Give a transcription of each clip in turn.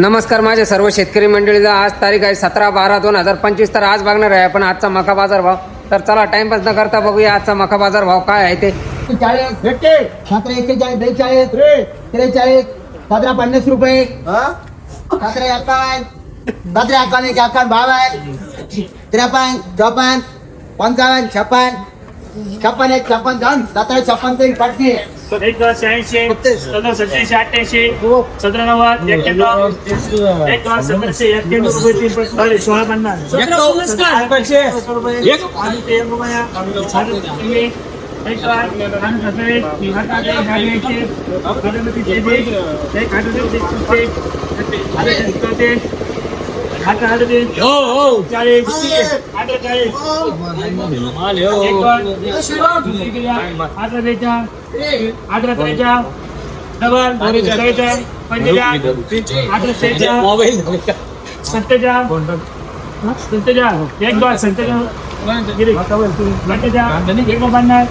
नमस्कार माझ्या सर्व शेतकरी मंडळीला आज तारीख आहे सतरा बारा दोन हजार पंचवीस. तर आज बघणार आहे पण आजचा मका बाजार भाव. तर चला टाइमपास न करता बघूया आजचा मका बाजार भाव काय आहे ते. चाळीस भेटते. सातरा एक्केचाळीस बेचाळीस त्रेचाळीस सतरा पन्नास रुपये. सतरा एकावन्न सतरा एकावन्न एक एकावन्न बावन्न त्रेपन्न चौपन्न पंचावन्न छप्पन छप्पन एक छप्पन दोन सतरा छप्पन तरी पटके एक शहाऐंशी सतरा सत्याऐंशी अठ्ठ्याऐंशी सतरा नव्वद एक्क्याण्णव एक सतराशे एक्क्याण्णव रुपये तीन सोळा पन्नास एक आणि ते रुपया साडे तीनशे. एक आणि सत्तावीस, आठ आठ एक, अठरा दोन, अठरा बेचाळ अठरा त्रेचाळ डबल त्रेचाळ पंचेचाळ अठरा सेचाळ सत्तेचाळ सत्तेचाळ एक दोन सत्तेचाळ गिरी सत्तेचाळ एकोणपन्नास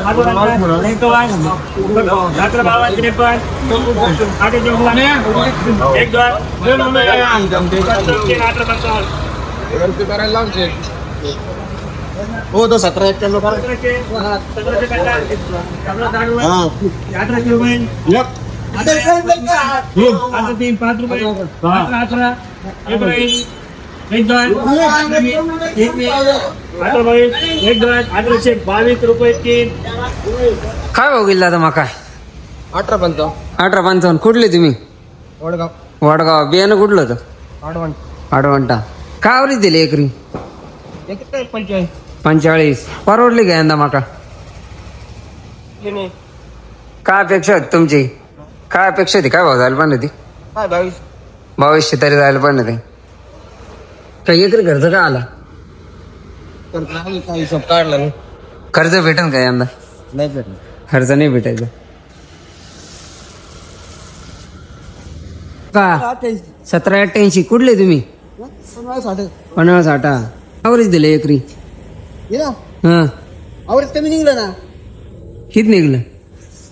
अठरा एकोणपन्नास अठरा बावन्न त्रेपन्न अठरा चौपन्न एक दोन दोन तीन अठरा पंचावन्न हो तो सतरा एक्क्याण्णव करा सतराशे सतराशे पन्नास अठराशे रुपये आता तीन पाच रुपये अठरा अठरा एकोणीस एक दोन एकवीस अठरा बावीस एक दोन. अठराशे बावीस रुपये तीन. काय भाव गेला आता मका? अठरा पंचावन्न. अठरा पंचावन्न. कुठले तुम्ही? वडगाव. वडगाव. बियाणं कुठलं होतं? आडवण. आडवंटा काय आवरीच दिली एकरी? पंचेचाळीस. पंचेचाळीस. परवडली का यंदा मका? काय अपेक्षा होती तुमची? काय अपेक्षा होती? काय भाव जायला पाहिजे ती काय बावीस? बावीसशे तरी जायला पाहिजे ते काही एकरी खर्च काय आला? तर काय काय हिशोब काढला नाही. खर्च भेटेल का यंदा? नाही भेटलं. खर्च नाही भेटायचा. का? सतरा अठ्ठ्याऐंशी. कुठले तुम्ही? पन्नास साठा. आवरेज दिले एकरी. हा. आवडत कमी निघलं ना. किती निघलं?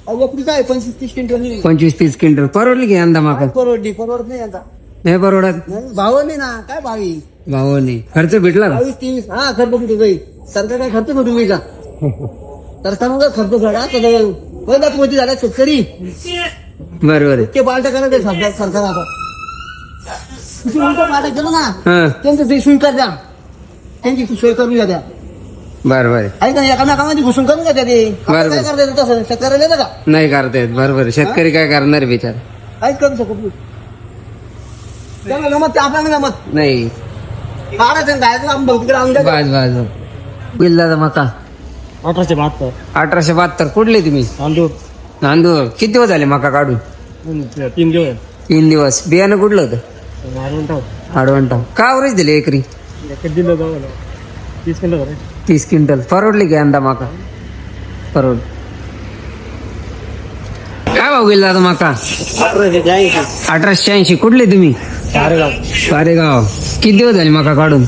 अहो, आपली काय? पंचवीस तीस क्विंटल निघली. पंचवीस तीस क्विंटल. परवडली की यंदा माका परवडली परवडत नाही आता नाही परवडत नाही, भाव नाही ना काय भावी? भाव नाही खर्च भेटला का? बावीस तीस हा खर्च कुठे काही सरकार काय खर्च कुठे मी का? सरकार मग खर्च करा तर पहिला पोहोची झाला? शेतकरी. बरोबर आहे. ते पालटा करा ते सरकार सरकार आता. किती उलटं पालटा केलं ना हा. त्यांचं ते स्वीकार द्या. त्यांची सोय करून घ्या द्या बरोबर आहे. ऐका ना एकामेकामध्ये घुसून करून घ्या ते. बरं, आपण काय बरं. करता येतं तसं? शेतकऱ्याला येतं का? नाही करता येत. बरोबर आहे. शेतकरी काय करणार बिचार? काहीच करू शकत नाही. त्यांना जमत ते आपल्याला जमत. नाही. महाराज जायचं आपण भक्तीकडे आणून द्या बाज बाज बिल्लाचा मका अठराशे बहात्तर. अठराशे बहात्तर. कुठले तुम्ही? तांदूळ नांदूर. किती दिवस झाले मका काढून? तीन दिवस. तीन दिवस. बियाणं कुठलं होतं? आडवंटा का आवरेज दिले एकरी? दिलं जाऊ तीस किलो झाले. तीस क्विंटल. परवडली का यंदा माका? परवड. काय भाव गेला आता माका? अठराशे ऐंशी कुठले तुम्ही? कारेगाव किती दिवस झाले माका काढून?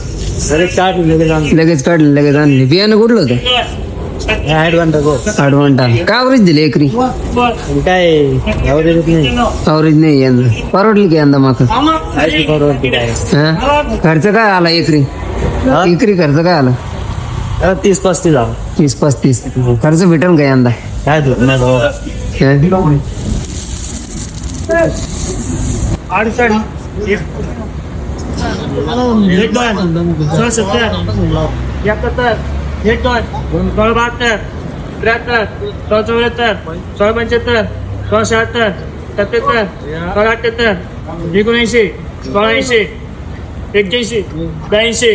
लगेच काढलं लगेच आणले. बियाणं कुठलं होतं? आडवंटा का आवरेज दिले एकरी? काय नाही. आवरेज नाही यंदा परवडली का यंदा माका? हा? खर्च काय आला एकरी? एकरी खर्च काय आला? तीस पस्तीस झालं तीस पस्तीस. खर्च भेटेल का यंदा? काय दूध नाही भाऊ? हा? अडचण सत्तर एकाहत्तर सोळा बहात्तर त्र्याहत्तर सोळा चौऱ्याहत्तर सोळा पंच्याहत्तर सोळा शहात्तर सत्याहत्तर सोळा अठ्ठ्याहत्तर एकोणऐंशी सोळा ऐंशी एक्क्याऐंशी ब्याऐंशी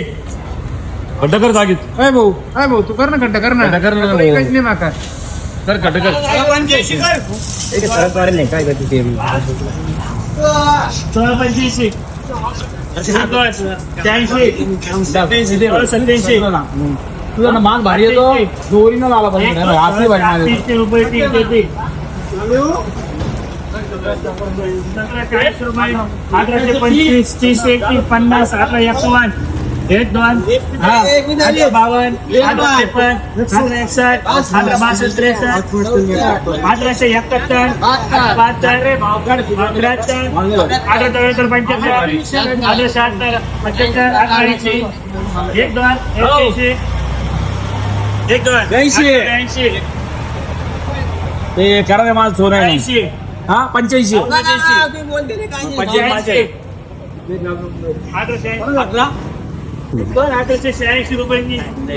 खड्डकर जागीत. अय भाऊ अय भाऊ तू कर ना खड्डा कर ना. कर ना. नाही माका कर. पंच्याऐंशी त्र्याऐंशी सोळा सत्याऐंशी तुझा ना मान भारी येतो दोरीनं आला पाहिजे आपली भारी मान येतो. तीनशे रुपये ते पंचवीस तीस एकतीस पन्नास अठरा एकावन्न एक दोन अठरा त्रेपन्न एकसष्ट अठरा बासष्ट त्रेसष्ट अठराशे एकाहत्तर त्र्याहत्तर अठरा चौऱ्याहत्तर पंच्याहत्तर अठरा शहात्तर पंच्याहत्तर अठरा ऐंशी एक दोन एक्क्याऐंशी एक दोन ऐंशी. ऐंशी ते करा रे सोनं. ऐंशी हा पंच्याऐंशी. पंच्याऐंशी. अठराशे दोन अठराशे शहाऐंशी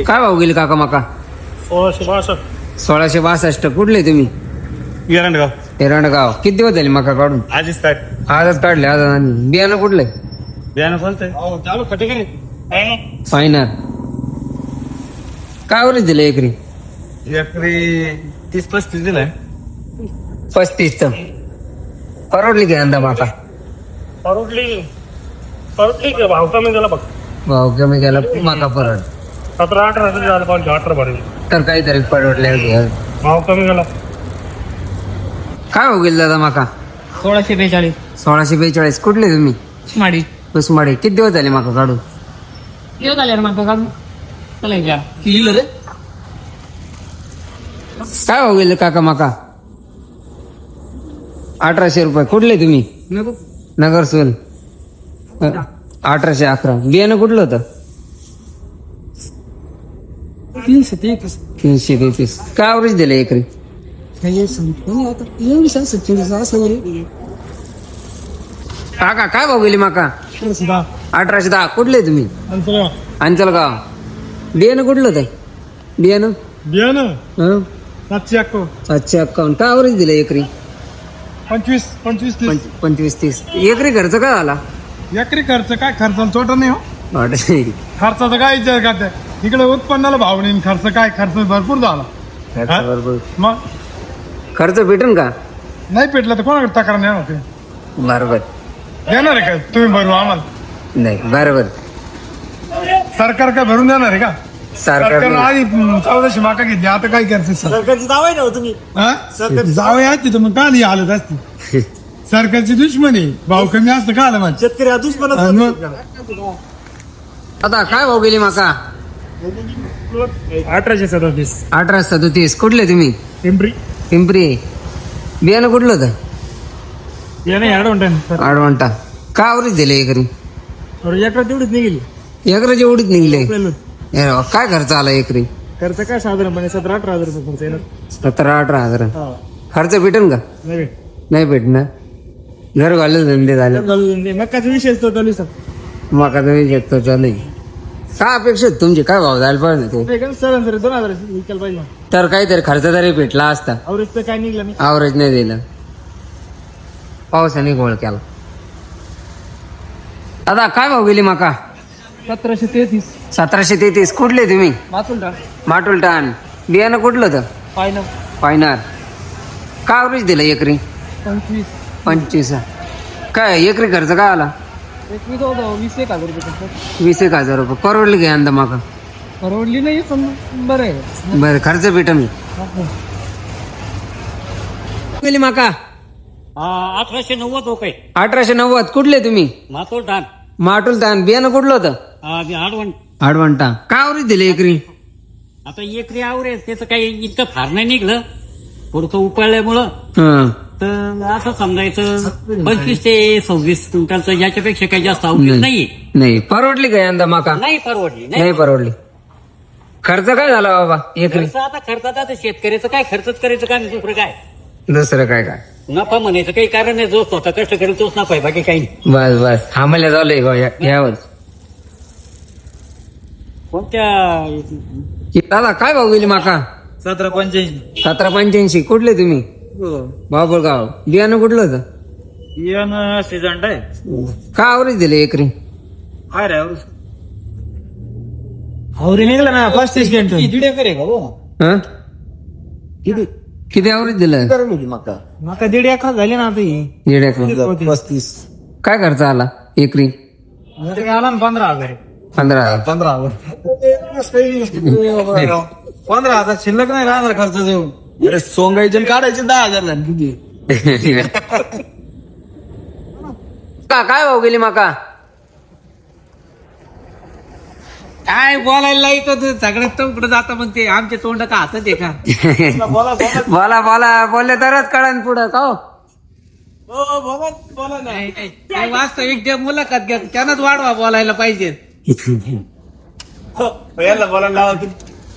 काय भाव गेले काका माका? सोळाशे बासष्ट. सोळाशे बासष्ट. कुठले तुम्ही? एरंडगाव किती दिवस झाले मका काढून? आधीच काय आजच काढले आज आणि. बियाणं कुठलंय बियाणं बोलतंय चालू खटे करे फायनल. काय वरच दिलं एकरी? एकरी तीस पस्तीस दिलाय. पस्तीस तर. परवडली काय यंदा माका? परवडली. परवडली का भाव कमी झाला बघ भाव कमी गेला माका परवड. सतरा अठरा तरी झालं पाहिजे अठरा तर काहीतरी परवडले भाव कमी काय गेले दादा माका? सोळाशे बेचाळीस. सोळाशे बेचाळीस. कुठले तुम्ही? माडी उस्माडे. किती दिवस झाले माका काढून? येऊ आले मग चला घ्या. रे. काय भाव गेले काका माका? अठराशे रुपये. कुठले तुम्ही? नगर सोल अठराशे अकरा. बियाणं कुठलं होतं? तीनशे तेहतीस. तीनशे तेहतीस. काय अवरेज दिलं एकरी? काका काय भाव गेली माका? अठराशे दहा. कुठले तुम्ही? अंचलगाव बियाणं कुठलं होतं? बियाणं? बियाणं. हं? सातशे अक्को सातशे अक्कावन्न काय अवरेज दिलं एकरी? पंचवीस पंचवीस पंच- पंचवीस तीस. एकरी खर्च काय झाला? एकरी खर्च काय? खर्चाला तोटा नाही हो. वाटत खर्चाचा काय विचार करताय? तिकडे उत्पन्नाला भाव नाही खर्च काय? खर्च भरपूर झाला. खर्च हा? बरोबर मग? खर्च भेटन का? नाही पेटला तर कोणाकडे तक्रार नाही होते बरोबर. देणार आहे का? तुम्ही भरून आम्हाला? नाही बरोबर. सरकार काय भरून देणार आहे का? सरकार आधी हम्म, चौदाशे माका घेतली आता काय करते सरकारची जावं ना तुम्ही. जावं आहे तिथं मग का नाही आलं असते सरकारची दुश्मनी. भाव कमी असतं का आलं माझं शेतकरी दुश्मन आता काय भाव गेली माका? अठराशे सदतीस. अठरा सदोतीस. कुठले तुम्ही? पिंपरी. पिंपरी. बियाणं कुठलं होतं? याने ऍडव्हान्टेज आडवंटा काय अवरेज दिले एकरी? एकरा तेवढीच निघेली. एकराची एवढीच निघले. काय खर्च आला एकरी? खर्च काय साधारणपणे? सतरा अठरा हजार रुपये खर्च येणार. सतरा अठरा हजार. खर्च भेटेन का? नाही नाही भेटणार. घर घालून धंदे झाले. मक्काचा विषय तो चालू सर माका तुम्ही घेतो चालू काय अपेक्षा आहेत तुमची. काय भाव जायला पाहिजे ते? सर दोन हजार विकायला पाहिजे तर काहीतरी खर्च तरी भेटला असता. अवरेज तर काय निघलं नाही. आवरेज नाही दिलं. पावसाने गोळ केला. दादा काय भाव गेली माका? सतराशे तेहतीस. सतराशे तेहतीस. कुठले तुम्ही? वाचून टाक माटुल टाण बियाणं कुठलं होतं? फायनल पायनार काय अवरेज दिलं एकरी? पंचवीस. पंचवीस काय एकरी खर्च काय आला? एकवीस वीस एक हजार रुपये खर्च. वीस एक हजार रुपये. परवडली घ्या अंदा माका परवडली नाही पण बरं आहे. बरं खर्च भेटन. गेली माका. अठराशे नव्वद रुपये. अठराशे नव्वद. कुठले तुम्ही? मातोल ठाण माटुल ताण बियाणं कुठलं होतं? आडवण आडवंटा काय अवरेज दिले एकरी? आता एकरी आवरे त्याचं काही इतकं फार नाही निघलं. पुढचं उपाळल्यामुळं हं. तर असं समजायचं. पंचवीस ते सव्वीस क्विंटलचं याच्यापेक्षा काही जास्त आवडत नाही. नाही. परवडली का यंदा माका? नाही परवडली नाही नाही परवडली. खर्च काय झाला बाबा एकरी? खर्च आता खर्चात आता शेतकऱ्याचं काय? खर्चच करायचं काय? आणि दुसरं काय? दुसरं काय काय नफा म्हणायचं काही कारण नाही. जो स्वतः कष्ट करेल तोच नफा आहे बाकी काही नाही. बस बस. आम्हाला झालंय या- यावर कोणत्या दादा काय भाव गेली माका? सतरा पंच्याऐंशी. सतरा पंच्याऐंशी. कुठले तुम्ही? बाबुळगाव. बियाणं कुठलं होतं? सीझन आहे. काय अवरेज दिले एकरी? काय रे आवरी निघला ना पस्तीस क्विंटल. दीड एकर आहे का हो? हं? किती अवरेज दिलं? मका. मका दीड एकर झाली ना आता ही. दीड एकर. पस्तीस. काय खर्च आला एकरी? आला ना पंधरा हजार. पंधरा हजार. पंधरा पंधरा हजार शिल्लक नाही राहणार खर्च देऊन अरे सोंगायचे आणि काढायचे दहा हजार झाले किती का काय भाव गेली माका? काय बोलायला येतो तू सगळ्यात तो कुठं जाता मग ते आमचे तोंड का हातात आहे का? बोला बोला. बोलले तरच कळण पुढं का हो? काय वास्तविक जे मुलाखत घ्या त्यांनाच वाढवा बोलायला पाहिजे.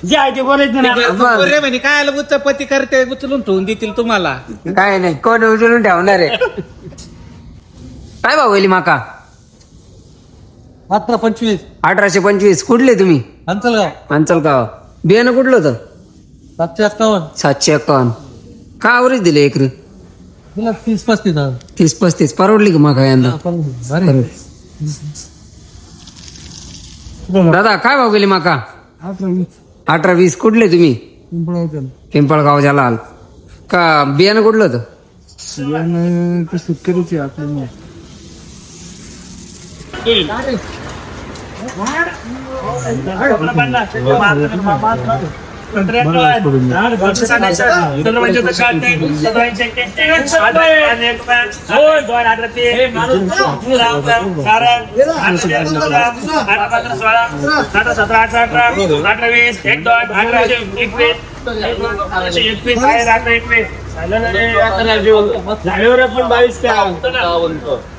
जे आहे ते बोलायचं बरे म्हणे काय आलं उच्चपती करते उचलून ठेवून देतील तुम्हाला. काय नाही कोण उचलून ठेवणार आहे? काय भाऊ गेली माका? मात्र पंचवीस. अठराशे पंचवीस. कुठले तुम्ही? अंचलगाव. अंचलगाव. बियाणं कुठलं होतं? सातशे एक्कावन्न. सातशे एकावन्न का आवरेज दिले एकरी तुला तीस पस्तीस तीस पस्तीस. परवडली का माका यंदा? दादा काय भाव गेली माका? अठरा वीस कुठले तुम्ही? पिंपळगाव लाल. का बियाणं कुठलं होतं? सतरा अठरा अठरा अठरा वीस एक दोन अठराशे एकवीस अठराशे एकवीस अठरा एकवीस झाल्यावर पण बावीस काय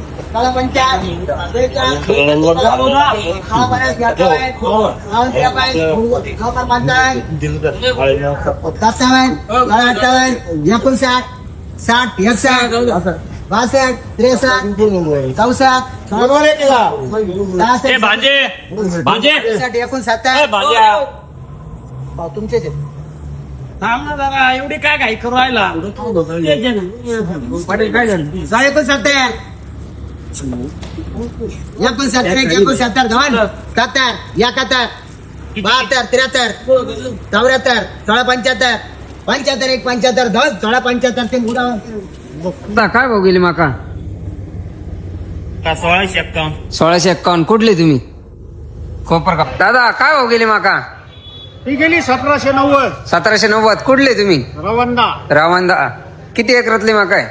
अठरा सोळा सतरा अठरा सतरा अठरा अठरा एकोणवीस अठरा एकोणीस वीस अठरा एकवीस एक दोन एकवीस रुपये बावीस चव्वेचाळ काळा पंचाळ बेचाळ काळा पन्नास घ्यायचा सत्तावन्न काळा अठ्ठावन्न एकोणसाठ साठ एकसाठ बासष्ट त्रेसष्ट चौसष्ट सहासष्ट भाजे भाजे त्रेसष्ट एकोणसत्तर भाज्या तुमचे थांब ना जरा एवढी काय घाई करू राहिला साडे एकोणसत्तर एकोणसत्तर एक एकोणसत्तर दोन सत्तर एकाहत्तर बहात्तर त्र्याहत्तर चौऱ्याहत्तर सोळा पंच्याहत्तर पंच्याहत्तर एक पंच्याहत्तर दोन सोळा पंच्याहत्तर ते दादा काय भाव गेली माका सोळाशे एक्कावन्न. सोळाशे एक्कावन्न. कुठले तुम्ही? कोपर का दादा काय भाव गेली माका? ही गेली सतराशे नव्वद. सतराशे नव्वद. कुठले तुम्ही? रवंदा. रावंदा. किती एकरातली माका आहे?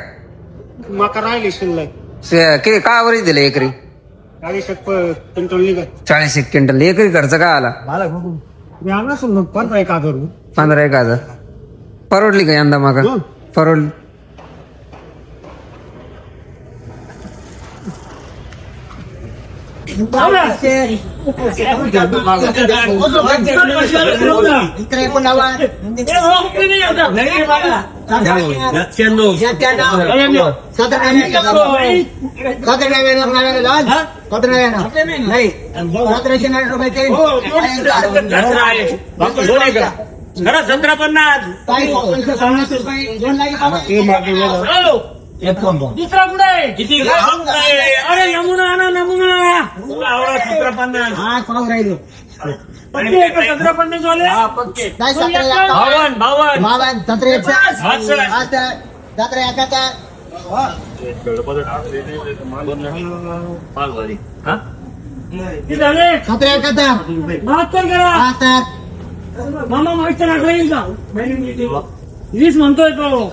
मका राहिली शिल्लक. से- किती काय आवरेज दिले एकरी? चाळीस क्विंटल निघत चाळीस एक क्विंटल एकरी खर्च काय आला? मी आणला असेल पंधरा एक हजार पंधरा एक हजार. परवडली का यंदा माका परवडली. इकडे एकोणनव्वद शहात्त्याण्णव सतरा सतरा नव्याण्णव नव्याण्णव दोन सतरा नव्याण्णव नाही सतराशे नव्याण्णव रुपये तीन सतरा दोन लाख बाबा. दुसरा कुठे किती अरे यमुना आणा नमुना आवडा सतरा पन्नास. हा पाव राहिलो? सतरा बावन बावन बासष्ट. किती झाले? बहात्तर करा. बहात्तर. मामा माहिती ना काही का? वीस म्हणतोय तो.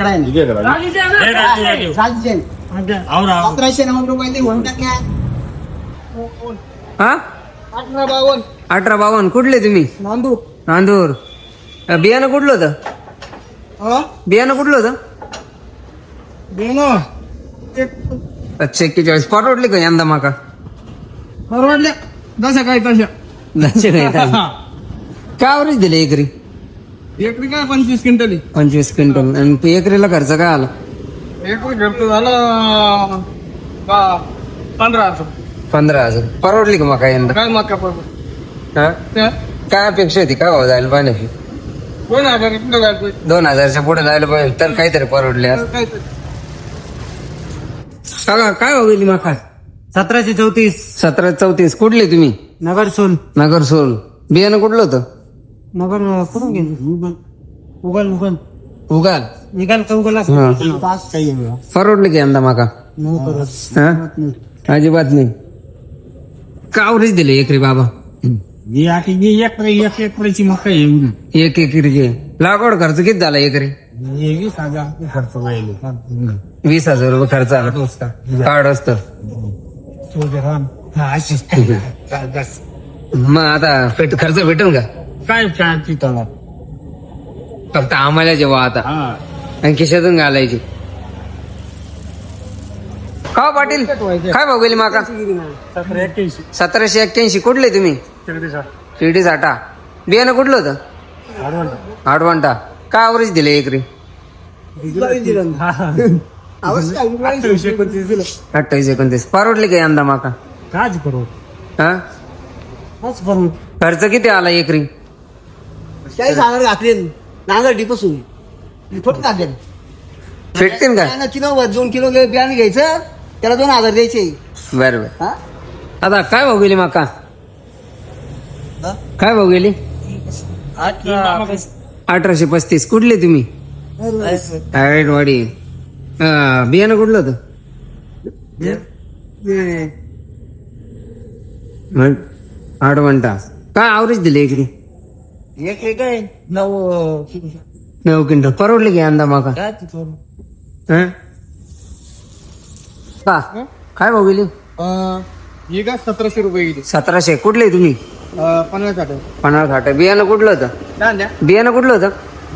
इकडे आहे ना. सातशे सतराशे नव्वद रुपये होऊन टाकल्या हा अठरा बावन्न अठरा बावन्न कुठले तुम्ही नांदूर नांदूर अ, बियाणं कुठलं होतं बियाणं कुठलं होतं अच्छा एक्केचाळीस परवडली का यंदा माका परवडल्या जसं काय तशा दोनशे नाही काय काय अवरेज दिले एकरी एकरी काय पंचवीस क्विंटली? पंचवीस क्विंटल. आणि एकरीला खर्च काय आला? एकरी खर्च झाला बा- पंधरा हजार. पंधरा हजार. परवडली का माका यंदा? काय मका परवड हा? काय अपेक्षा होती? काय भाव जायला पाहिजे? दोन हजार कुठं? दोन हजारच्या पुढे जायला पाहिजे तर काहीतरी परवडले असते. काय ते? काय भाव गेली माका? सतराशे चौतीस. सतरा चौतीस. कुठले तुम्ही? नगर सोल. नगर सोल. बियाणं कुठलं होतं? नगर कुठून गेले उगल उगल उगाल निघाल का उगल हा. परवडले की यंदा माका? हा? अजिबात नाही. का अवरेज दिले एकरी बाबा? एक एक एक एकरीची मका एक एकरीचे लागवड खर्च किती झाला एकरी वीस हजार खर्च व्हायला वीस हजार रुपये खर्च आला. कार्ड असत मग आता भेट खर्च भेटेल का? काय काय तिथं फक्त आम्हाला जेव्हा आता. हा. आणि खिशातून घालायची. का हो पाटील? काय भाऊ गेली माका? सतरा एक्क्याऐंशी. सतराशे एक्क्याऐंशी. कुठले तुम्ही? शिर्डी साठा. बियाणं कुठलं होतं? आडवांटा काय अवरेज दिले एकरी? अठ्ठावीस एकोणतीस. परवडले का यंदा माका? करू हा? खर्च किती आला एकरी? चाळीस हजार घातले नांगर डिपसून थोडं घातले भेटतील का? किलो दोन किलो बियाणे घ्यायचं. त्याला दोन हजार द्यायचे. बर बर. हा? आता काय भाऊ गेली माका? काय भाऊ गेली? अठराशे पस्तीस. कुठले तुम्ही? वाडी बियाणं कुठलं होतं? म्हण- आडवंटा. काय आवरेज दिले इकडे? एक काय नऊ नऊ क्विंटल परवडले की माका काय हं? का काय भाऊ गेली ही का सतराशे रुपये गेली सतराशे कुठले तुम्ही पन्नास आठ पन्हाळ खाट बियाणं कुठलं होतं बियाणं कुठलं होतं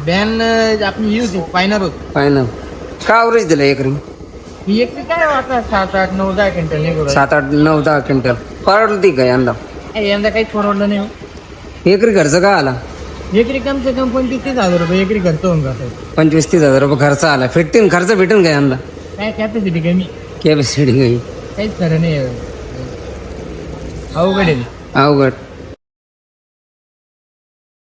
बॅन आपण होती फायनल होती काय अवरेज दिलं एकरी ही एकरी काय आता सात आठ नऊ दहा क्विंटल निघू सात आठ नऊ दहा क्विंटल परवडती का यंदा. यंदा काहीच परवडलं नाही हो. एकरी खर्च काय आला एकरी कम से कम पंचवीस तीस हजार रुपये एकरी खर्च होऊन जातो पंचवीस तीस हजार रुपये खर्च आला. भेटतील खर्च भेटेल का यंदा काय कॅपॅसिटी कमी? कॅपॅसिटी काही काहीच खरं नाही अवघड आहे. अवघड.